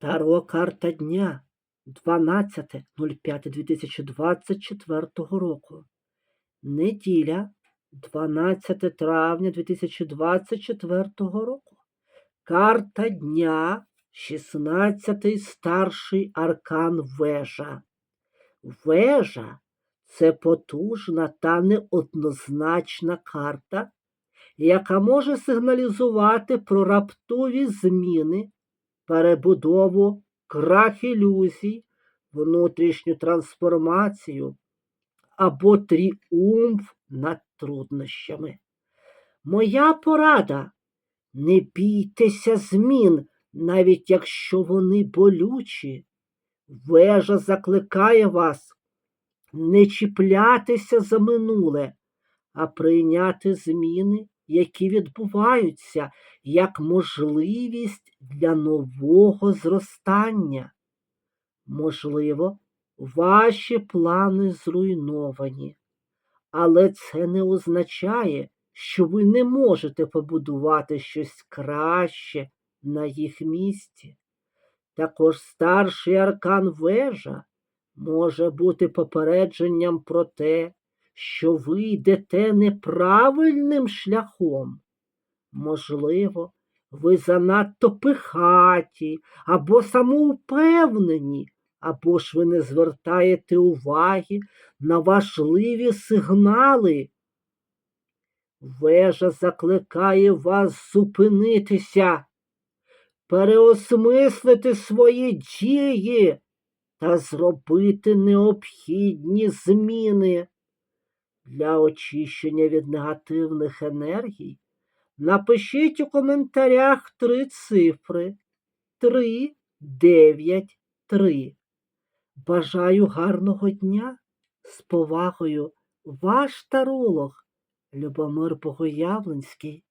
Таро карта дня 12.05.2024 року. Неділя 12 травня 2024 року. Карта дня 16 старший аркан вежа. Вежа це потужна та неоднозначна карта, яка може сигналізувати про раптові зміни, перебудову, крах ілюзій, внутрішню трансформацію або тріумф над труднощами. Моя порада не бійтеся змін, навіть якщо вони болючі. Вежа закликає вас не чіплятися за минуле, а прийняти зміни, які відбуваються, як можливість для нового зростання. Можливо, ваші плани зруйновані, але це не означає, що ви не можете побудувати щось краще на їх місці. Також старший аркан вежа може бути попередженням про те, що ви йдете неправильним шляхом. Можливо, ви занадто пихаті або самоупевнені, або ж ви не звертаєте уваги на важливі сигнали. Вежа закликає вас зупинитися, переосмислити свої дії та зробити необхідні зміни. Для очищення від негативних енергій напишіть у коментарях три цифри 3, 9, 3. Бажаю гарного дня з повагою, ваш таролог Любомир Богоявленський.